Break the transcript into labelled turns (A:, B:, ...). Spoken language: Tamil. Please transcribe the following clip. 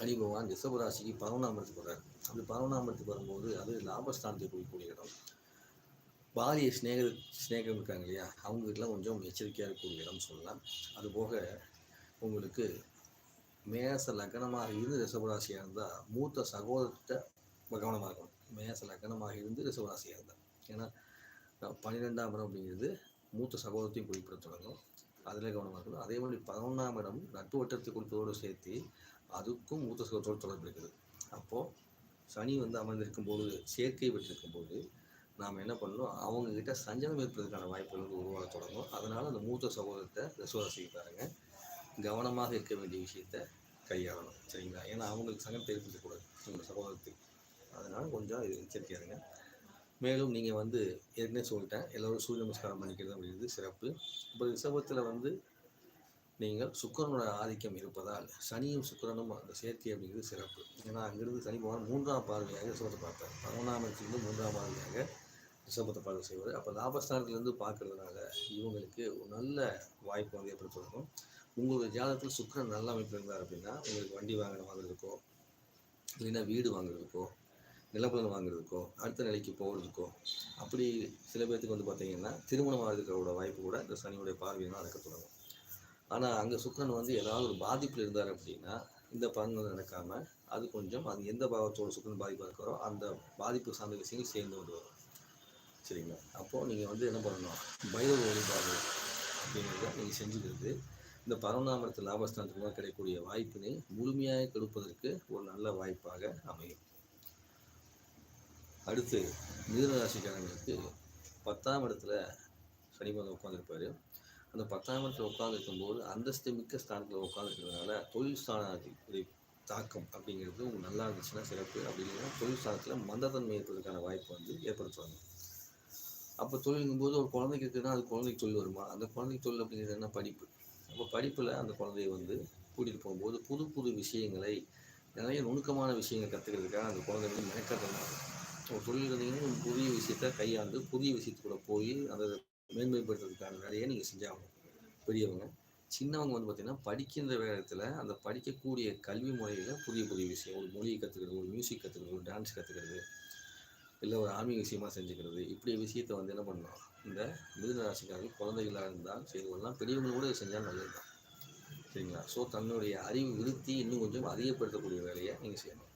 A: ராசிக்கு பதினொன்றாம் பரவணாமரத்துக்கு வர்றார் அப்படி பரவணாமரத்துக்கு வரும்போது அது லாபஸ்தானத்தை குறிக்கக்கூடிய இடம். பாரிய ஸ்நேகர் ஸ்நேகம் இருக்காங்க இல்லையா? அவங்களுக்குலாம் கொஞ்சம் எச்சரிக்கையாக இருக்கக்கூடிய இடம் சொல்லலாம். அதுபோக உங்களுக்கு மேச லக்னமாக இருந்து ரிஷபராசியாக இருந்தால் மூத்த சகோதரத்தை கவனமாக இருக்கணும். மேச லக்னமாக இருந்து ரிஷபராசியாக இருந்தால் ஏன்னா பன்னிரெண்டாம் இடம் அப்படிங்கிறது மூத்த சகோதரத்தையும் குறிப்பிட தொடங்கும். அதில் கவனமாக இருக்கணும். அதே மாதிரி பதினொன்றாம் இடம் நட்பு வட்டத்தை குறிப்பதோடு சேர்த்து அதுக்கும் மூத்த சகோதரத்தோடு தொடர்பு இருக்குது. அப்போது சனி வந்து அமர்ந்திருக்கும் போது சேர்க்கை பெற்றிருக்கும் போது நாம் என்ன பண்ணணும்? அவங்கக்கிட்ட சஞ்சலம் ஏற்பதற்கான வாய்ப்புகள் வந்து உருவாக தொடங்கும். அதனால் அந்த மூத்த சகோதரத்தை ரிசோரசிக்கு பாருங்கள் கவனமாக இருக்க வேண்டிய விஷயத்த கையாளணும். சரிங்களா? ஏன்னா அவங்களுக்கு சங்கத்தை ஏற்படுத்தக்கூடாது உங்கள் சகோதரத்துக்கு. அதனால் கொஞ்சம் இது எச்சரிக்கையாக இருங்க. மேலும் நீங்கள் வந்து ஏற்கனவே சொல்லிட்டேன். எல்லோரும் சூரிய நமஸ்காரம் பண்ணிக்கிறது அப்படிங்கிறது சிறப்பு. இப்போ ரிஷபத்தில் வந்து நீங்கள் சுக்கிரனோட ஆதிக்கம் இருப்பதால் சனியும் சுக்கிரனும் அந்த சேர்க்கை அப்படிங்கிறது சிறப்பு. ஏன்னா அங்கிருந்து சனி பகவான் மூன்றாம் பார்வையாக ரிஷபத்தை பார்த்தார் பதினொன்றாம் இடத்துலேருந்து மூன்றாம் பார்வையாக ரிஷபத்தை பார்வை செய்வார். அப்போ லாபஸ்தானத்துலேருந்து பார்க்கறதுனால இவங்களுக்கு ஒரு நல்ல வாய்ப்பு வந்து ஏற்படுத்திருக்கும் உங்களுடைய ஜாதகத்தில் சுக்கரன் நல்ல அமைப்பு இருந்தார் அப்படின்னா உங்களுக்கு வண்டி வாங்கின வாங்குறதுக்கோ இல்லைன்னா வீடு வாங்குறதுக்கோ நிலப்பலன் வாங்குறதுக்கோ அடுத்த நிலைக்கு போகிறதுக்கோ அப்படி சில பேர்த்துக்கு வந்து பார்த்தீங்கன்னா திருமணம் ஆகிறதுக்கோட வாய்ப்பு கூட இந்த சனியுடைய பார்வையினால் நடக்க தொடங்கும். ஆனால் அங்கே சுக்கரன் வந்து ஏதாவது ஒரு பாதிப்பில் இருந்தார் அப்படின்னா இந்த பலன்கள் நடக்காமல் அது கொஞ்சம் அது எந்த பாவத்தோட சுக்கரன் பாதிப்பாக இருக்கிறோ அந்த பாதிப்பு சார்ந்த விஷயங்கள் சேர்ந்து கொண்டு வரும். சரிங்களா? அப்போது நீங்கள் வந்து என்ன பண்ணணும்? பைரவ வழிபாடு அப்படிங்கிறத நீங்கள் செஞ்சுக்கிறது இந்த பரவநாமரத்து லாபஸ்தானத்துக்குலாம் கிடைக்கக்கூடிய வாய்ப்பினை முழுமையாக கெடுப்பதற்கு ஒரு நல்ல வாய்ப்பாக அமையும். அடுத்து மிதுனராசிக்காரங்களுக்கு பத்தாம் இடத்துல சனி பகவான் உட்காந்துருப்பாரு அந்த பத்தாம் இடத்துல உட்காந்துருக்கும் போது அந்தஸ்து மிக்க ஸ்தானத்தில் உட்காந்துருக்கிறதுனால தொழில் ஸ்தானத்துடைய தாக்கம் அப்படிங்கிறது உங்களுக்கு நல்லா இருந்துச்சுன்னா சிறப்பு. அப்படின்னா தொழில் ஸ்தானத்தில் மந்தத்தன்மை ஏற்படுறதுக்கான வாய்ப்பு வந்து ஏற்படுத்துவாங்க. அப்போ தொழிலுங்கும் போது ஒரு குழந்தைக்கு இருக்குன்னா அது குழந்தைக்கு தொழில் வருமா? அந்த குழந்தைக்கு தொழில் அப்படிங்கிறது என்ன? படிப்பு. அப்போ படிப்பில் அந்த குழந்தைய வந்து கூட்டிகிட்டு போகும்போது புது புது விஷயங்களை நிறைய நுணுக்கமான விஷயங்களை கற்றுக்கிறதுக்காக அந்த குழந்தை வந்து மெனக்கட்டமாக ஒரு தொழில் இருந்தீங்கன்னா புதிய விஷயத்த கையாண்டு புதிய விஷயத்துக்குள்ளே போய் அதை மேன்மைப்படுத்துறதுக்கான வேலையை நீங்கள் செஞ்சாகணும். பெரியவங்க சின்னவங்க வந்து பார்த்திங்கன்னா படிக்கின்ற வேகத்தில் அந்த படிக்கக்கூடிய கல்வி முறையில் புதிய புதிய விஷயம் ஒரு மொழியை கற்றுக்கிறது ஒரு மியூசிக் கற்றுக்கிறது ஒரு டான்ஸ் கற்றுக்கிறது இல்லை ஒரு ஆன்மீக விஷயமாக செஞ்சுக்கிறது இப்படி விஷயத்தை வந்து என்ன பண்ணலாம் இந்த மிதுன ராசிக்காரர்கள் குழந்தைகளாக இருந்தால் செய்து கொள்ளலாம் பெரியவங்க கூட செஞ்சால் நல்லது தான் சரிங்களா? ஸோ தன்னுடைய அறிவு விருத்தி இன்னும் கொஞ்சம் அதிகப்படுத்தக்கூடிய வேலையை நீங்கள் செய்யணும்.